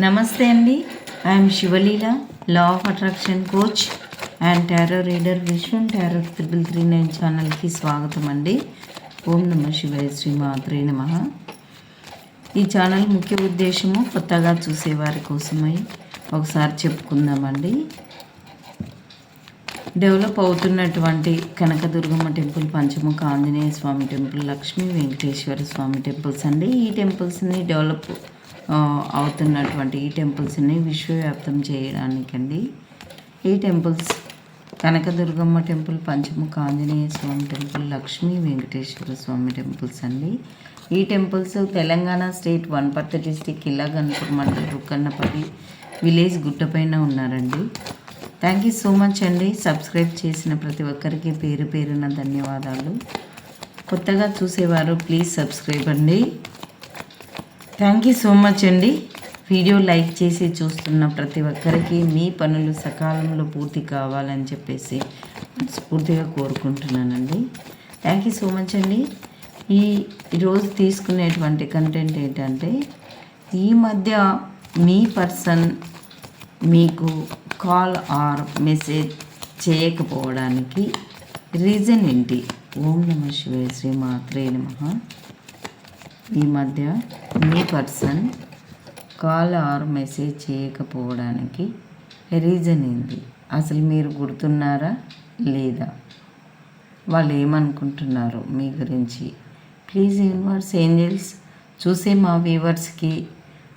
నమస్తే అండి. I'm Shivaleela law of attraction coach and tarot reader Vishwam tarot triple three nine ఛానల్కి స్వాగతం అండి. ఓం నమ శివాయ శ్రీ మాత్రే నమ. ఈ ఛానల్ ముఖ్య ఉద్దేశము కొత్తగా చూసేవారి కోసమై ఒకసారి చెప్పుకుందామండి. డెవలప్ అవుతున్నటువంటి Kanakadurgamma temple Panchamukha Anjaneya Swamy temple Lakshmi Venkateswara Swamy temples అండి. ఈ టెంపుల్స్ని డెవలప్ అవుతున్నటువంటి ఈ టెంపుల్స్ని విశ్వవ్యాప్తం చేయడానికండి. ఈ temples Kanakadurgamma temple Panchamukha Anjaneya Swamy temple Lakshmi Venkateswara Swamy temples అండి. ఈ temples Telangana state Wanaparthy district Illaganpur mandal Rukkannapalli village గుట్టపైన ఉన్నారండి. థ్యాంక్ యూ సో మచ్ అండి. సబ్స్క్రైబ్ చేసిన ప్రతి ఒక్కరికి పేరు పేరున ధన్యవాదాలు. కొత్తగా చూసేవారు ప్లీజ్ సబ్స్క్రైబ్ అండి. థ్యాంక్ యూ సో మచ్ అండి వీడియో లైక్ చేసి చూస్తున్న ప్రతి ఒక్కరికి మీ పనులు సకాలంలో పూర్తి కావాలని చెప్పేసి స్ఫూర్తిగా కోరుకుంటున్నానండి. థ్యాంక్ యూ సో మచ్ అండి ఈ ఈరోజు తీసుకునేటువంటి కంటెంట్ ఏంటంటే ఈ మధ్య మీ పర్సన్ మీకు కాల్ ఆర్ మెసేజ్ చేయకపోవడానికి రీజన్ ఏంటి? ఓం నమ శివాయ శ్రీ మాత్రే నమ. ఈ మధ్య మీ పర్సన్ కాల్ ఆర్ మెసేజ్ చేయకపోవడానికి రీజన్ ఏంటి? అసలు మీరు గుర్తున్నారా లేదా? వాళ్ళు ఏమనుకుంటున్నారు మీ గురించి? ప్లీజ్ యూనివర్స్ ఏంజల్స్ చూసే మా వ్యూవర్స్కి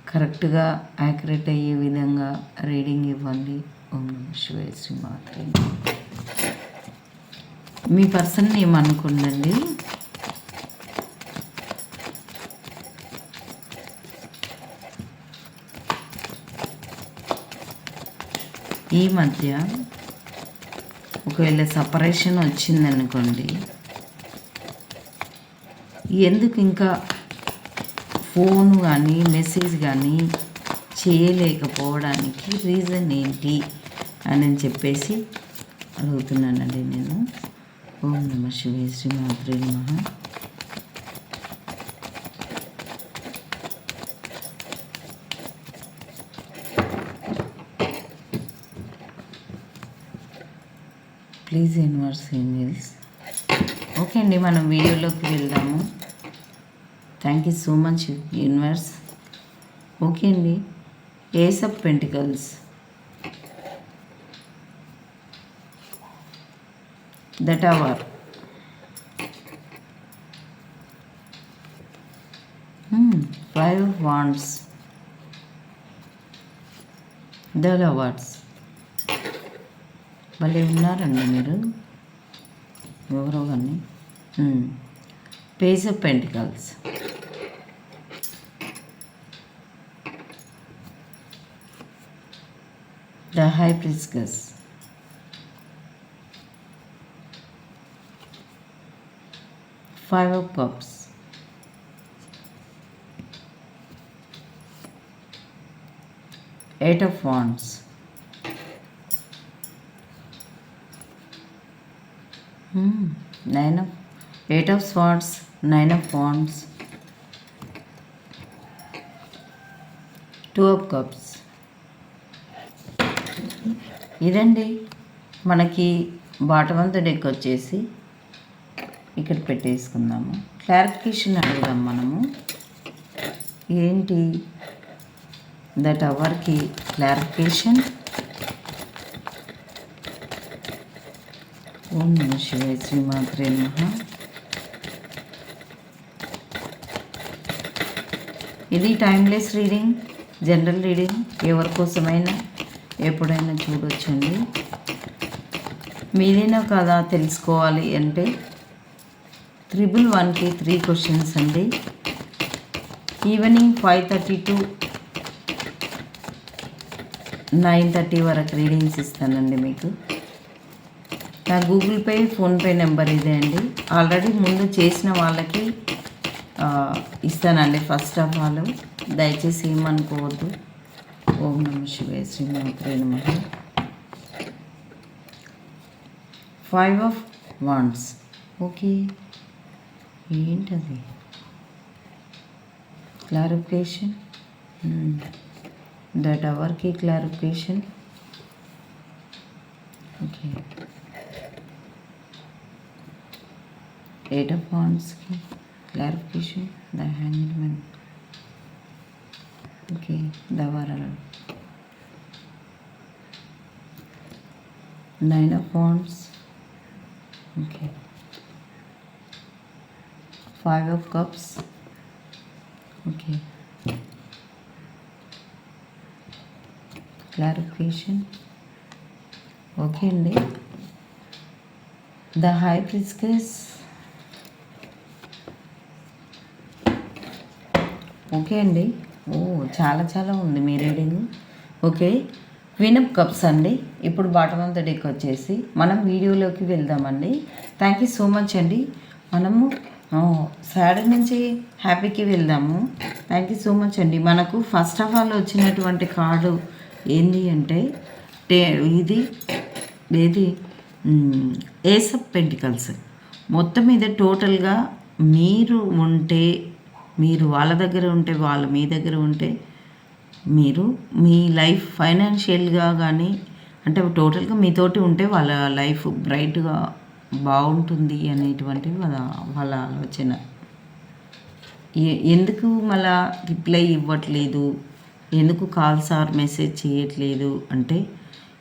కరెక్ట్గా యాక్యురేట్ అయ్యే విధంగా రీడింగ్ ఇవ్వండి. ఓం నమ శివాయ శ్రీ మాత్రమే మీ పర్సన్ ఏమనుకుందండి? ఈ మధ్య ఒకవేళ సపరేషన్ వచ్చిందనుకోండి ఎందుకు ఇంకా ఫోన్ కానీ మెసేజ్ కానీ చేయలేకపోవడానికి రీజన్ ఏంటి అని చెప్పేసి అడుగుతున్నానండి నేను. ఓం నమ శివే శ్రీ మాతృ నమ. ప్లీజ్ ఇన్వర్స్ ఈమెయిల్స్ ఓకే అండి మనం వీడియోలోకి వెళ్దాము. Thank you so much universe. Okay అండి ace of pentacles the tower five wands the lovers భలే ఉన్నారండి మీరు. ఎవరో కానీ page of pentacles. The high priestess. Five of cups. Eight of wands nine of eight of swords nine of wands two of cups. ఇదండి మనకి bottom of deck వచ్చేసి ఇక్కడ పెట్టేసుకుందాము. క్లారిఫికేషన్ అడుగుదాం మనము. ఏంటి? ద టవర్కి క్లారిఫికేషన్ ఓం నమ శివాయ శ్రీమాత్రే నమ. ఇది టైమ్లెస్ రీడింగ్ జనరల్ రీడింగ్ ఎవరి కోసమైనా ఎప్పుడైనా చూడొచ్చండి. మీదేనా కదా తెలుసుకోవాలి అంటే త్రిబుల్ వన్కి త్రీ క్వశ్చన్స్ అండి. Evening five thirty to nine thirty వరకు రీడింగ్స్ ఇస్తానండి మీకు. నా గూగుల్ పే ఫోన్పే నెంబర్ ఇదే అండి. ఆల్రెడీ ముందు చేసిన వాళ్ళకి ఇస్తానండి ఫస్ట్ ఆఫ్ ఆల్. దయచేసి ఏమనుకోవద్దు. ఓం నమ శివాయ శ్రీమాత్రే నమ. Five of wands okay. ఏంటది? క్లారిఫికేషన్ ద టవర్కి clarification okay eight of వాండ్స్కి clarification the hanged man okay the world nine of wands okay five of cups okay clarification okay అండి ద హై ప్రిస్కస్ ఓకే అండి. ఓ చాలా చాలా ఉంది మీ reading. Okay వినప్ కప్స్ అండి. ఇప్పుడు బాటమ్ ఆఫ్ ద డెక్ వచ్చేసి మనం వీడియోలోకి వెళ్దామండి. థ్యాంక్ యూ సో మచ్ అండి. మనము సాడ్ నుంచి హ్యాపీకి వెళ్దాము. థ్యాంక్ యూ సో మచ్ అండి. మనకు ఫస్ట్ ఆఫ్ ఆల్ వచ్చినటువంటి కార్డు ఏంటి అంటే టే ఇది ఏది? ఏస్ ఆఫ్ పెంటికల్స్ మొత్తం మీద టోటల్గా మీరు ఉంటే మీరు వాళ్ళ దగ్గర ఉంటే వాళ్ళు మీ దగ్గర ఉంటే మీరు మీ లైఫ్ ఫైనాన్షియల్గా కానీ అంటే టోటల్గా మీతోటి ఉంటే వాళ్ళ లైఫ్ బ్రైట్గా బాగుంటుంది అనేటువంటి వాళ్ళ వాళ్ళ ఆలోచన. ఎందుకు మళ్ళా రిప్లై ఇవ్వట్లేదు? ఎందుకు కాల్స్ ఆర్ మెసేజ్ చేయట్లేదు? అంటే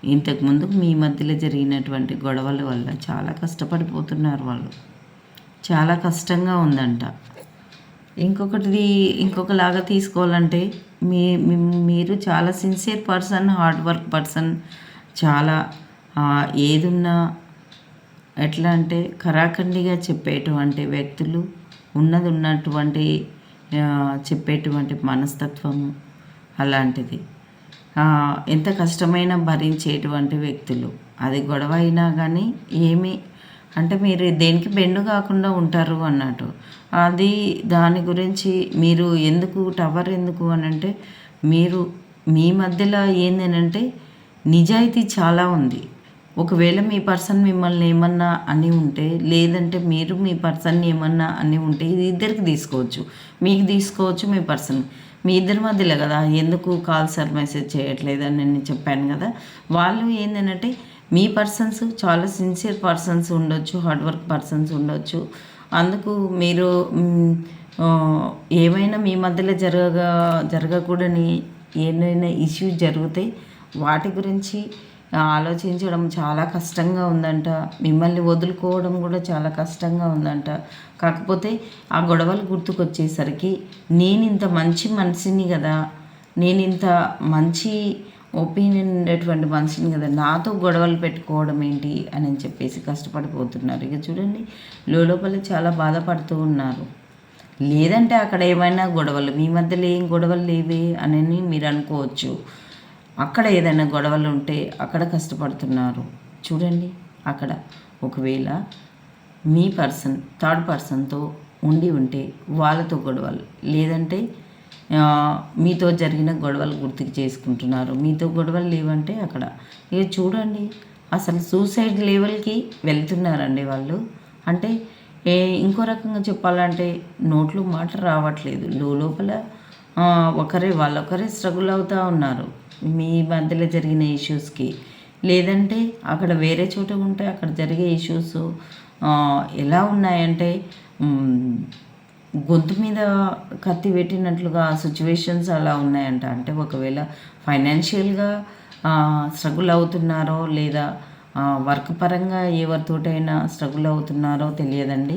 ఇంతకుముందు మీ మధ్యలో జరిగినటువంటి గొడవల వల్ల చాలా కష్టపడిపోతున్నారు వాళ్ళు. చాలా కష్టంగా ఉందంట. ఇంకొకటిది ఇంకొకలాగా తీసుకోవాలంటే మీ మీరు చాలా sincere person hard work person చాలా ఏదున్నా ఎట్లా అంటే కరాఖండిగా చెప్పేటువంటి వ్యక్తులు ఉన్నది ఉన్నటువంటి చెప్పేటువంటి మనస్తత్వము అలాంటిది. ఎంత కష్టమైనా భరించేటువంటి వ్యక్తులు. అది గొడవ అయినా కానీ ఏమి అంటే మీరు దేనికి బెండు కాకుండా ఉంటారు అన్నట్టు. అది దాని గురించి మీరు ఎందుకు టవర్ ఎందుకు అని అంటే మీరు మీ మధ్యలో ఏందనంటే నిజాయితీ చాలా ఉంది. ఒకవేళ మీ పర్సన్ మిమ్మల్ని ఏమన్నా అని ఉంటే లేదంటే మీరు మీ పర్సన్ ఏమన్నా అని ఉంటే ఇది ఇద్దరికి తీసుకోవచ్చు. మీకు తీసుకోవచ్చు మీ పర్సన్ మీ ఇద్దరి మధ్యలో కదా ఎందుకు కాల్ సార్ మెసేజ్ చేయట్లేదు అని నేను చెప్పాను కదా. వాళ్ళు ఏంటంటే మీ పర్సన్స్ చాలా సిన్సియర్ పర్సన్స్ ఉండొచ్చు హార్డ్ వర్క్ పర్సన్స్ ఉండొచ్చు. అందుకు మీరు ఏమైనా మీ మధ్యలో జరగ జరగకూడని ఏమైనా ఇష్యూస్ జరిగితే వాటి గురించి ఆలోచించడం చాలా కష్టంగా ఉందంట. మిమ్మల్ని వదులుకోవడం కూడా చాలా కష్టంగా ఉందంట. కాకపోతే ఆ గొడవలు గుర్తుకొచ్చేసరికి నేను ఇంత మంచి మనిషిని కదా నేను ఇంత మంచి ఒపీనియన్ ఉండేటువంటి మనిషిని కదా నాతో గొడవలు పెట్టుకోవడం ఏంటి అని చెప్పేసి కష్టపడిపోతున్నారు. ఇక చూడండి లోపల చాలా బాధపడుతూ ఉన్నారు. లేదంటే అక్కడ ఏమైనా గొడవలు మీ మధ్యలో ఏం గొడవలు లేవే అని మీరు అనుకోవచ్చు. అక్కడ ఏదైనా గొడవలు ఉంటే అక్కడ కష్టపడుతున్నారు. చూడండి అక్కడ ఒకవేళ మీ పర్సన్ థర్డ్ పర్సన్తో ఉండి ఉంటే వాళ్ళతో గొడవలు లేదంటే మీతో జరిగిన గొడవలు గుర్తుకు చేసుకుంటున్నారు. మీతో గొడవలు లేవంటే అక్కడ. ఇక చూడండి అసలు సూసైడ్ లెవెల్కి వెళ్తున్నారండి వాళ్ళు. అంటే ఏ ఇంకో రకంగా చెప్పాలంటే నోట్లో మాట రావట్లేదు. లోపల ఒకరే వాళ్ళొకరే స్ట్రగుల్ అవుతూ ఉన్నారు. మీ మధ్యలో జరిగిన ఇష్యూస్కి లేదంటే అక్కడ వేరే చోట ఉంటే అక్కడ జరిగే ఇష్యూస్ ఎలా ఉన్నాయంటే గొంతు మీద కత్తి పెట్టినట్లుగా సిచ్యువేషన్స్ అలా ఉన్నాయంట. అంటే ఒకవేళ ఫైనాన్షియల్గా స్ట్రగుల్ అవుతున్నారో లేదా వర్క్ పరంగా ఎవరితోటైనా స్ట్రగుల్ అవుతున్నారో తెలియదండి.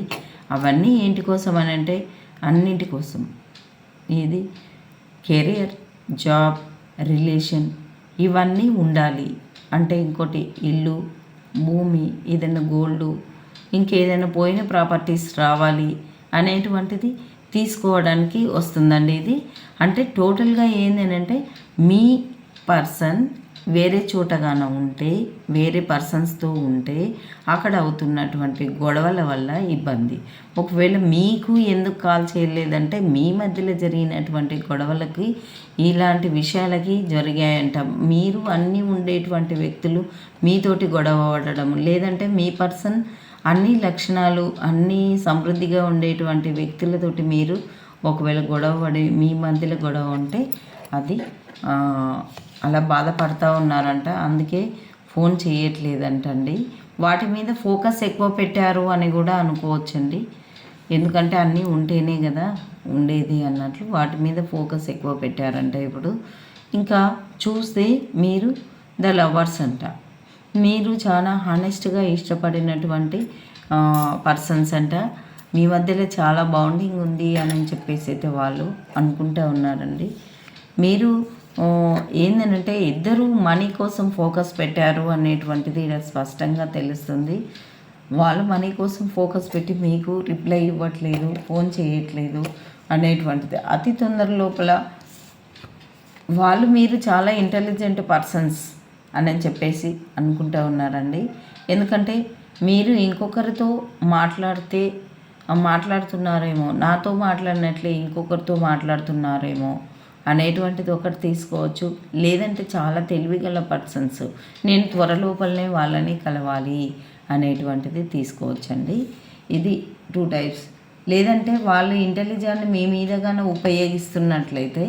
అవన్నీ ఏంటి కోసం అని అంటే అన్నింటి కోసం. ఇది కెరియర్ జాబ్ రిలేషన్ ఇవన్నీ ఉండాలి. అంటే ఇంకోటి ఇల్లు భూమి ఏదైనా గోల్డ్ ఇంకేదైనా పోయిన ప్రాపర్టీస్ రావాలి. అనేటువంటిది తీసుకోవడానికి వస్తుందండి ఇది. అంటే టోటల్గా ఏంటంటే మీ పర్సన్ వేరే చోటగాన ఉంటే వేరే పర్సన్స్తో ఉంటే అక్కడ అవుతున్నటువంటి గొడవల వల్ల ఇబ్బంది. ఒకవేళ మీకు ఎందుకు కాల్ చేయలేదంటే మీ మధ్యలో జరిగినటువంటి గొడవలకి ఇలాంటి విషయాలకి జరిగాయంట. మీరు అన్నీ ఉండేటువంటి వ్యక్తులు మీతోటి గొడవ పడడం లేదంటే మీ పర్సన్ అన్ని లక్షణాలు అన్నీ సమృద్ధిగా ఉండేటువంటి వ్యక్తులతోటి మీరు ఒకవేళ గొడవ పడి మీ మధ్యలో గొడవ ఉంటే అది అలా బాధపడతా ఉన్నారంట. అందుకే ఫోన్ చేయట్లేదంటండి. వాటి మీద ఫోకస్ ఎక్కువ పెట్టారు అని కూడా అనుకోవచ్చండి. ఎందుకంటే అన్నీ ఉంటేనే కదా ఉండేది అన్నట్లు వాటి మీద ఫోకస్ ఎక్కువ పెట్టారంట ఇప్పుడు. ఇంకా చూస్తే మీరు ద లవర్స్ అంట. మీరు చాలా హానెస్ట్గా ఇష్టపడినటువంటి పర్సన్స్ అంట. మీ మధ్యలో చాలా బాండింగ్ ఉంది అని చెప్పేసి అయితే వాళ్ళు అనుకుంటూ ఉన్నారండి. మీరు ఏంటంటే ఏందనంటే ఇద్దరు మనీ కోసం ఫోకస్ పెట్టారు అనేటువంటిది ఇలా స్పష్టంగా తెలుస్తుంది. వాళ్ళు మనీ కోసం ఫోకస్ పెట్టి మీకు రిప్లై ఇవ్వట్లేదు ఫోన్ చేయట్లేదు అనేటువంటిది. అతి తొందర లోపల వాళ్ళు మీరు చాలా ఇంటెలిజెంట్ పర్సన్స్ అని చెప్పేసి అనుకుంటూ ఉన్నారండి. ఎందుకంటే మీరు ఇంకొకరితో మాట్లాడితే మాట్లాడుతున్నారేమో నాతో మాట్లాడినట్లే ఇంకొకరితో మాట్లాడుతున్నారేమో అనేటువంటిది ఒకటి తీసుకోవచ్చు. లేదంటే చాలా తెలివిగల పర్సన్స్ నేను త్వరలోపలనే వాళ్ళని కలవాలి అనేటువంటిది తీసుకోవచ్చండి. ఇది టూ టైప్స్ లేదంటే వాళ్ళు ఇంటెలిజెంట్ మీ మీదగానే ఉపయోగిస్తున్నట్లయితే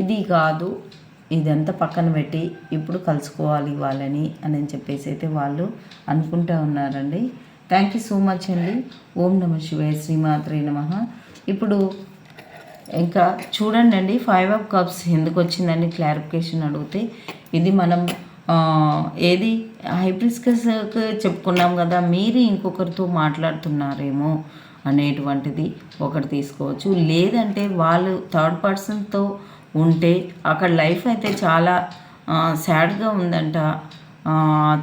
ఇది కాదు. ఇదంతా పక్కన పెట్టి ఇప్పుడు కలుసుకోవాలి వాళ్ళని అని చెప్పేసి అయితే వాళ్ళు అనుకుంటూ ఉన్నారండి. థ్యాంక్ యూ సో మచ్ అండి. ఓం నమ శివాయ శ్రీమాత్రే నమ. ఇప్పుడు ఇంకా చూడండి అండి ఫైవ్ ఆఫ్ కప్స్ ఎందుకు వచ్చిందని క్లారిఫికేషన్ అడిగితే ఇది మనం ఏది హైబ్రిస్కస్కి చెప్పుకున్నాం కదా మీరు ఇంకొకరితో మాట్లాడుతున్నారేమో అనేటువంటిది ఒకటి తీసుకోవచ్చు. లేదంటే వాళ్ళు థర్డ్ పర్సన్తో ఉంటే అక్కడ లైఫ్ అయితే చాలా సాడ్గా ఉందంట.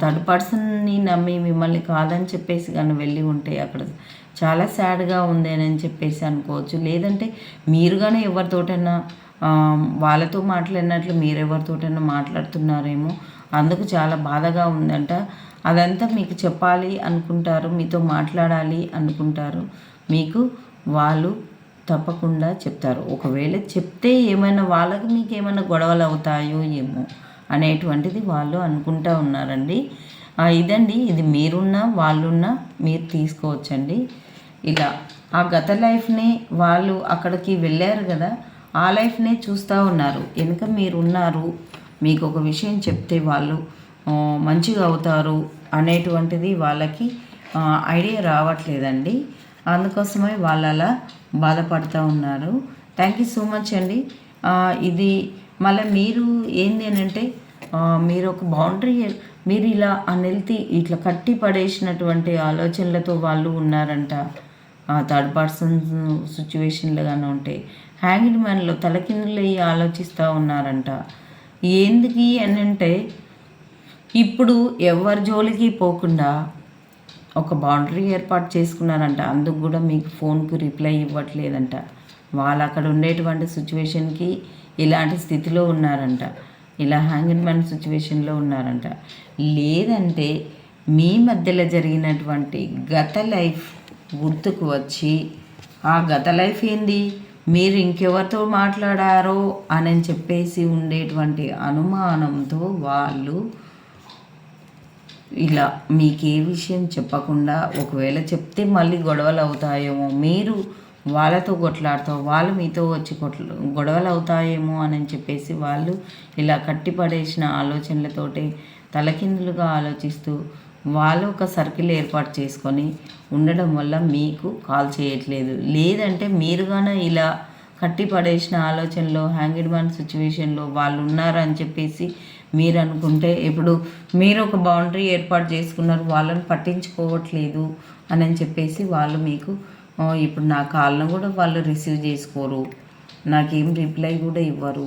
థర్డ్ పర్సన్ని నమ్మి మిమ్మల్ని కాదని చెప్పేసి కానీ వెళ్ళి ఉంటే అక్కడ చాలా సాడ్గా ఉంది అని చెప్పేసి అనుకోవచ్చు. లేదంటే మీరు కానీ ఎవరితోటైనా వాళ్ళతో మాట్లాడినట్లు మీరు ఎవరితోటైనా మాట్లాడుతున్నారేమో అందుకు చాలా బాధగా ఉందంట. అదంతా మీకు చెప్పాలి అనుకుంటారు మీతో మాట్లాడాలి అనుకుంటారు. మీకు వాళ్ళు తప్పకుండా చెప్తారు. ఒకవేళ చెప్తే ఏమైనా వాళ్ళకి మీకు ఏమైనా గొడవలు అవుతాయో ఏమో అనేటువంటిది వాళ్ళు అనుకుంటా ఉన్నారండి. ఇదండి. ఇది మీరున్నా వాళ్ళున్నా మీరు తీసుకోవచ్చండి. ఇలా ఆ గత లైఫ్ని వాళ్ళు అక్కడికి వెళ్ళారు కదా ఆ లైఫ్నే చూస్తూ ఉన్నారు. వెనుక మీరు ఉన్నారు మీకు ఒక విషయం చెప్తే వాళ్ళు మంచిగా అవుతారు అనేటువంటిది వాళ్ళకి ఐడియా రావట్లేదండి. అందుకోసమే వాళ్ళు అలా బాధపడుతూ ఉన్నారు. థ్యాంక్ యూ సో మచ్ అండి. ఇది మళ్ళీ మీరు ఏంది అని అంటే మీరు ఒక బౌండరీ మీరు ఇలా అనెల్తి ఇట్లా కట్టి పడేసినటువంటి ఆలోచనలతో వాళ్ళు ఉన్నారంట. థర్డ్ పర్సన్ సిచ్యువేషన్లో కానీ ఉంటే. హ్యాంగిడ్ మ్యాన్లో తలకిందులు అయ్యి ఆలోచిస్తూ ఉన్నారంట. ఎందుకు అని అంటే ఇప్పుడు ఎవరి జోలికి పోకుండా ఒక బౌండరీ ఏర్పాటు చేసుకున్నారంట. అందుకు కూడా మీకు ఫోన్కు రిప్లై ఇవ్వట్లేదంట. వాళ్ళు అక్కడ ఉండేటువంటి సిచ్యువేషన్కి ఇలాంటి స్థితిలో ఉన్నారంట. ఇలా హ్యాంగిన్ మ్యాన్ సిచ్యువేషన్లో ఉన్నారంట. లేదంటే మీ మధ్యలో జరిగినటువంటి గత లైఫ్ గుర్తుకు వచ్చి ఆ గత లైఫ్ ఏంది? మీరు ఇంకెవరితో మాట్లాడారో? అని చెప్పేసి ఉండేటువంటి అనుమానంతో వాళ్ళు ఇలా మీకు ఏ విషయం చెప్పకుండా ఒకవేళ చెప్తే మళ్ళీ గొడవలు అవుతాయేమో మీరు వాళ్ళతో కొట్లాడతావు వాళ్ళు మీతో వచ్చి కొట్ల గొడవలు అవుతాయేమో అని చెప్పేసి వాళ్ళు ఇలా కట్టిపడేసిన ఆలోచనలతోటి తలకిందులుగా ఆలోచిస్తూ వాళ్ళు ఒక సర్కిల్ ఏర్పాటు చేసుకొని ఉండడం వల్ల మీకు కాల్ చేయట్లేదు. లేదంటే మీరుగానే ఇలా కట్టి పడేసిన ఆలోచనలో హ్యాంగిడ్ మ్యాన్ సిచ్యువేషన్లో వాళ్ళు ఉన్నారని చెప్పేసి మీరు అనుకుంటే ఇప్పుడు మీరు ఒక బౌండరీ ఏర్పాటు చేసుకున్నారు వాళ్ళని పట్టించుకోవట్లేదు అని చెప్పేసి వాళ్ళు మీకు ఇప్పుడు నా కాల్ను కూడా వాళ్ళు రిసీవ్ చేసుకోరు. నాకేం రిప్లై కూడా ఇవ్వరు.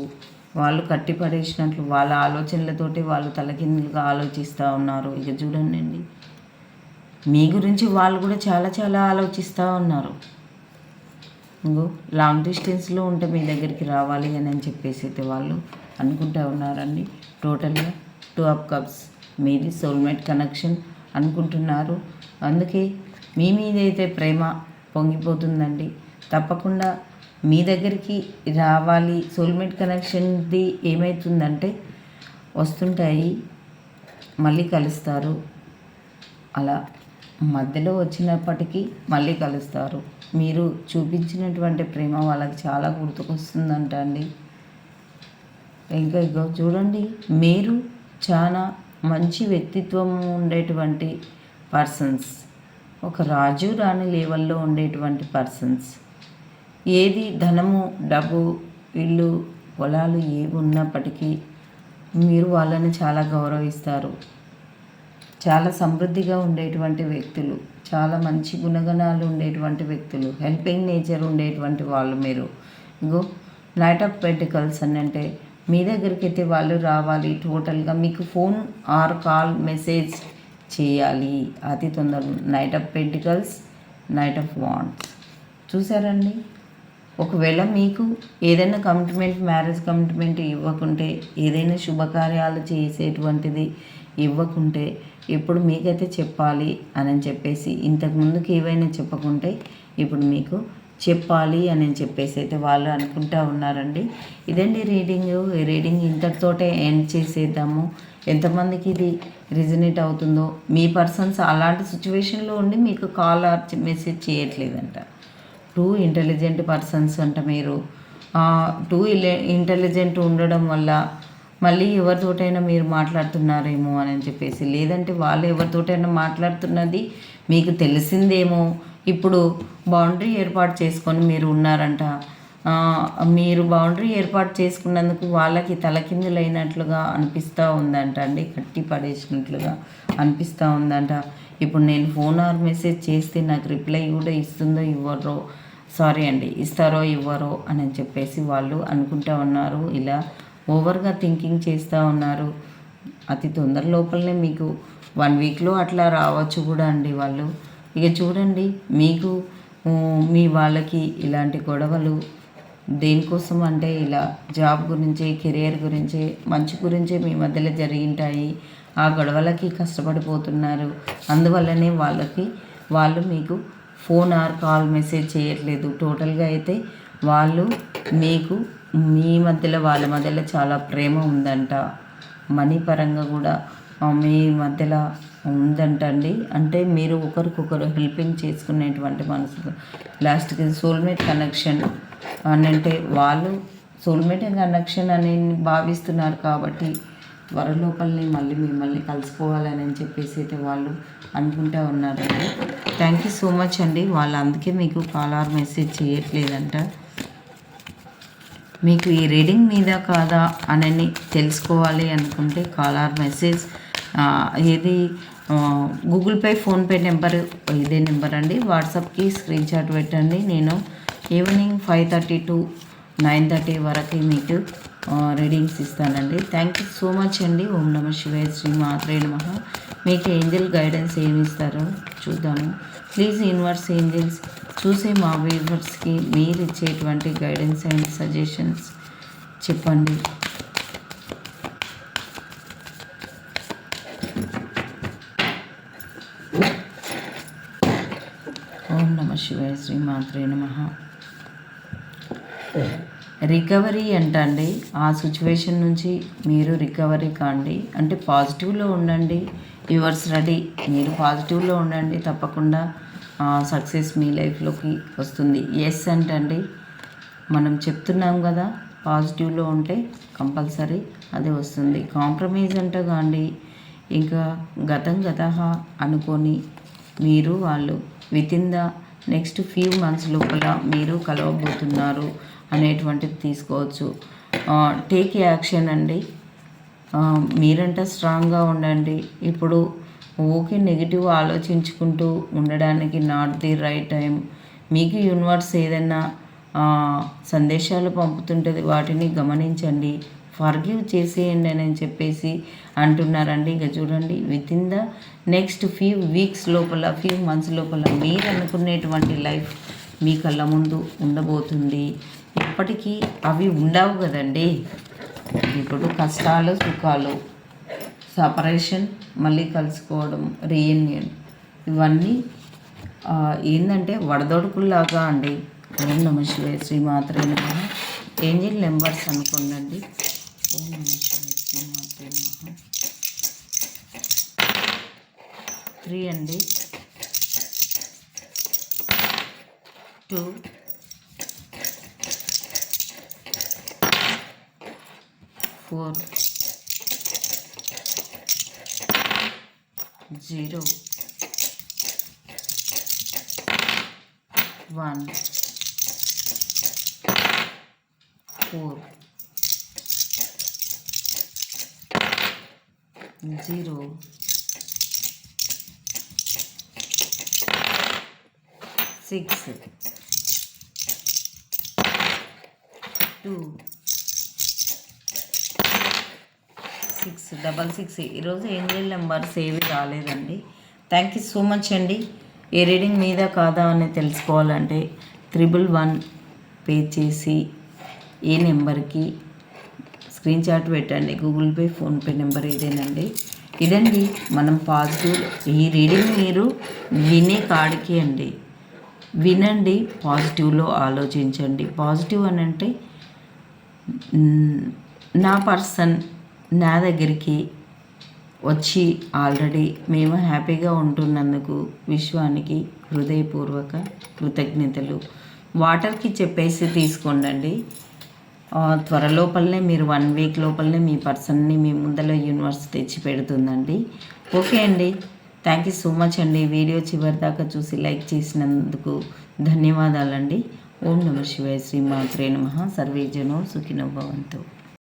వాళ్ళు కట్టి పడేసినట్లు వాళ్ళ ఆలోచనలతోటి వాళ్ళు తలకిందులుగా ఆలోచిస్తూ ఉన్నారు. ఇక చూడండి మీ గురించి వాళ్ళు కూడా చాలా చాలా ఆలోచిస్తూ ఉన్నారు. ఇంకో లాంగ్ డిస్టెన్స్లో ఉంటే మీ దగ్గరికి రావాలి అని అని చెప్పేసి అయితే వాళ్ళు అనుకుంటూ ఉన్నారండి. టోటల్గా టూ ఆఫ్ కప్స్ మీది సోల్మేట్ కనెక్షన్ అనుకుంటున్నారు. అందుకే మీ మీద అయితే ప్రేమ పొంగిపోతుందండి. తప్పకుండా మీ దగ్గరికి రావాలి. సోల్మేట్ కనెక్షన్ది ఏమవుతుందంటే వస్తుంటాయి మళ్ళీ కలుస్తారు. అలా. మధ్యలో వచ్చినప్పటికీ మళ్ళీ కలుస్తారు. మీరు చూపించినటువంటి ప్రేమ వాళ్ళకి చాలా గుర్తుకొస్తుందంట అండి ఇంకా ఇగో చూడండి మీరు చాలా మంచి వ్యక్తిత్వం ఉండేటువంటి పర్సన్స్ ఒక రాజు రాణి లెవెల్లో ఉండేటువంటి పర్సన్స్ ఏది ధనము డబ్బు ఇల్లు పొలాలు ఏవి ఉన్నప్పటికీ మీరు వాళ్ళని చాలా గౌరవిస్తారు. చాలా సమృద్ధిగా ఉండేటువంటి వ్యక్తులు చాలా మంచి గుణగణాలు ఉండేటువంటి వ్యక్తులు హెల్పింగ్ నేచర్ ఉండేటువంటి వాళ్ళు మీరు. ఇంకో నైట్ ఆఫ్ పెంటికల్స్ అని అంటే మీ దగ్గరికి అయితే వాళ్ళు రావాలి టోటల్గా మీకు ఫోన్ ఆర్ కాల్ మెసేజ్ చేయాలి. అతి తొందరగా knight of pentacles knight of wands చూసారండి ఒకవేళ మీకు ఏదైనా కమిట్మెంట్ మ్యారేజ్ కమిట్మెంట్ ఇవ్వకుంటే ఏదైనా శుభకార్యాలు చేసేటువంటిది ఇవ్వకుంటే ఇప్పుడు మీకైతే చెప్పాలి అని చెప్పేసి ఇంతకు ముందుకు ఏవైనా చెప్పకుంటే ఇప్పుడు మీకు చెప్పాలి అని చెప్పేసి అయితే వాళ్ళు అనుకుంటా ఉన్నారండి. ఇదండి రీడింగ్. రీడింగ్ ఇంతటితోటే ఎండ్ చేసేద్దాము. ఎంతమందికి ఇది రిజనేట్ అవుతుందో మీ పర్సన్స్ అలాంటి సిచ్యువేషన్లో ఉండి మీకు కాల్ ఆర్ మెసేజ్ చేయట్లేదంట. టూ ఇంటెలిజెంట్ పర్సన్స్ అంట మీరు. టూ ఇంటెలిజెంట్ ఉండడం వల్ల మళ్ళీ ఎవరితోటైనా మీరు మాట్లాడుతున్నారేమో అని చెప్పేసి లేదంటే వాళ్ళు ఎవరితోటైనా మాట్లాడుతున్నది మీకు తెలిసిందేమో ఇప్పుడు బౌండరీ ఏర్పాటు చేసుకొని మీరు ఉన్నారంట. మీరు బౌండరీ ఏర్పాటు చేసుకున్నందుకు వాళ్ళకి తలకిందులైనట్లుగా అనిపిస్తూ ఉందంట అండి కట్టి పడేసినట్లుగా అనిపిస్తూ ఉందంట. ఇప్పుడు నేను ఫోన్ ఆర్ మెసేజ్ చేస్తే నాకు రిప్లై కూడా ఇస్తుందో ఇవ్వరో సారీ అండి ఇస్తారో ఇవ్వరో అని చెప్పేసి వాళ్ళు అనుకుంటా ఉన్నారు. ఇలా ఓవర్గా థింకింగ్ చేస్తూ ఉన్నారు. అతి తొందర లోపలనే మీకు వన్ వీక్లో అట్లా రావచ్చు కూడా అండి వాళ్ళు. ఇక చూడండి మీకు మీ వాళ్ళకి ఇలాంటి గొడవలు దేనికోసం అంటే ఇలా జాబ్ గురించి కెరియర్ గురించి మంచి గురించే మీ మధ్యలో జరిగింటాయి. ఆ గొడవలకి కష్టపడిపోతున్నారు. అందువల్లనే వాళ్ళకి వాళ్ళు మీకు ఫోన్ ఆర్ కాల్ మెసేజ్ చేయట్లేదు. టోటల్గా అయితే వాళ్ళు మీకు మీ మధ్యలో వాళ్ళ మధ్యలో చాలా ప్రేమ ఉందంట. మనీ పరంగా కూడా మీ మధ్యలో ఉందంటండి. అంటే మీరు ఒకరికొకరు హెల్పింగ్ చేసుకునేటువంటి మనసు. లాస్ట్కి సోల్మేట్ కనెక్షన్ అని అంటే వాళ్ళు సోల్మేట్ కనెక్షన్ అని భావిస్తున్నారు కాబట్టి త్వరలోపలనే మళ్ళీ మిమ్మల్ని కలుసుకోవాలని అని చెప్పేసి అయితే వాళ్ళు అనుకుంటా ఉన్నారండి. థ్యాంక్ యూ సో మచ్ అండి. వాళ్ళు అందుకే మీకు కాల్ ఆర్ మెసేజ్ చేయట్లేదంట. మీకు ఈ రీడింగ్ మీద కాదా అని తెలుసుకోవాలి అనుకుంటే కాల్ ఆర్ మెసేజ్. ఏది గూగుల్ పే ఫోన్పే నెంబర్ ఇదే నెంబర్ అండి. వాట్సాప్కి స్క్రీన్ షాట్ పెట్టండి. నేను evening five thirty to nine thirty వరకు మీకు రీడింగ్స్ ఇస్తానండి. థ్యాంక్ యూ సో మచ్ అండి. ఓం నమ శివాయ శ్రీ మాత్రే నమ. మీకు ఏంజల్ గైడెన్స్ ఏమి ఇస్తారో చూద్దాము. ప్లీజ్ యూనివర్స్ ఏంజల్స్ చూసే మా వ్యూవర్స్కి మీరు ఇచ్చేటువంటి గైడెన్స్ అండ్ సజెషన్స్ చెప్పండి. ఓం నమ శివాయ శ్రీ మాత్రే నమ. రికవరీ అంటండి. ఆ సిచ్యువేషన్ నుంచి మీరు రికవరీ కాండి. అంటే పాజిటివ్లో ఉండండి. Yours ready. మీరు పాజిటివ్లో ఉండండి. తప్పకుండా సక్సెస్ మీ లైఫ్లోకి వస్తుంది. ఎస్ అంటండి. మనం చెప్తున్నాం కదా పాజిటివ్లో ఉంటే కంపల్సరీ అది వస్తుంది. కాంప్రమైజ్ అంట కాండి. ఇంకా గతం గత అనుకొని మీరు వాళ్ళు within the next few months లోపల మీరు కలవబోతున్నారు. అనేటువంటిది తీసుకోవచ్చు. టేక్ యాక్షన్ అండి. మీరంటే స్ట్రాంగ్గా ఉండండి. ఇప్పుడు ఓకే నెగిటివ్ ఆలోచించుకుంటూ ఉండడానికి నాట్ ది రైట్ టైం. మీకు యూనివర్స్ ఏదైనా సందేశాలు పంపుతుంటుంది వాటిని గమనించండి. ఫర్గివ్ చేసేయండి అని చెప్పేసి అంటున్నారండి. ఇక చూడండి within the next few weeks లోపల ఫ్యూ మంత్స్ లోపల మీరు అనుకునేటువంటి లైఫ్ మీ కళ్ళ ముందు ఉండబోతుంది. ఇప్పటికీ అవి ఉండవు కదండి. ఇప్పుడు కష్టాలు సుఖాలు సపరేషన్ మళ్ళీ కలుసుకోవడం రీయూనియన్ ఇవన్నీ ఏంటంటే వడదొడుకుల్లాగా అండి. ఓం నమ శివే శ్రీమాత్రే నమ. ఏంజిల్ నెంబర్స్ అనుకోండి ఓం నమ శివే శ్రీమాత్రే నమ. త్రీ అండి. Two. Four zero one four zero six two six double six. ఈరోజు ఏంజల్ నెంబర్స్ సేవ్ రాలేదండి. థ్యాంక్ యూ సో మచ్ అండి. ఏ రీడింగ్ మీద కాదా అని తెలుసుకోవాలంటే త్రిబుల్ వన్ పే చేసి ఏ నెంబర్కి స్క్రీన్ షాట్ పెట్టండి. గూగుల్ పే ఫోన్పే నెంబర్ ఇదేనండి ఇదండి మనం పాజిటివ్ ఈ రీడింగ్ మీరు వినే కాడికి అండి. వినండి పాజిటివ్లో ఆలోచించండి. పాజిటివ్ అని అంటే నా పర్సన్ నా దగ్గరికి వచ్చి ఆల్రెడీ మేము హ్యాపీగా ఉంటున్నందుకు విశ్వానికి హృదయపూర్వక కృతజ్ఞతలు. వాటర్కి చెప్పేసి తీసుకోండి త్వరలోపలనే త్వర లోపలనే మీరు వన్ వీక్ లోపలనే మీ పర్సన్ని మీ ముందర యూనివర్స్ తెచ్చి పెడుతుందండి. ఓకే అండి. థ్యాంక్ యూ సో మచ్ అండి. వీడియో చివరి దాకా చూసి లైక్ చేసినందుకు ధన్యవాదాలండి. ఓం నమ శివాయ శ్రీ మాత్రే నమ. సర్వేజనో సుఖినో భవంతు.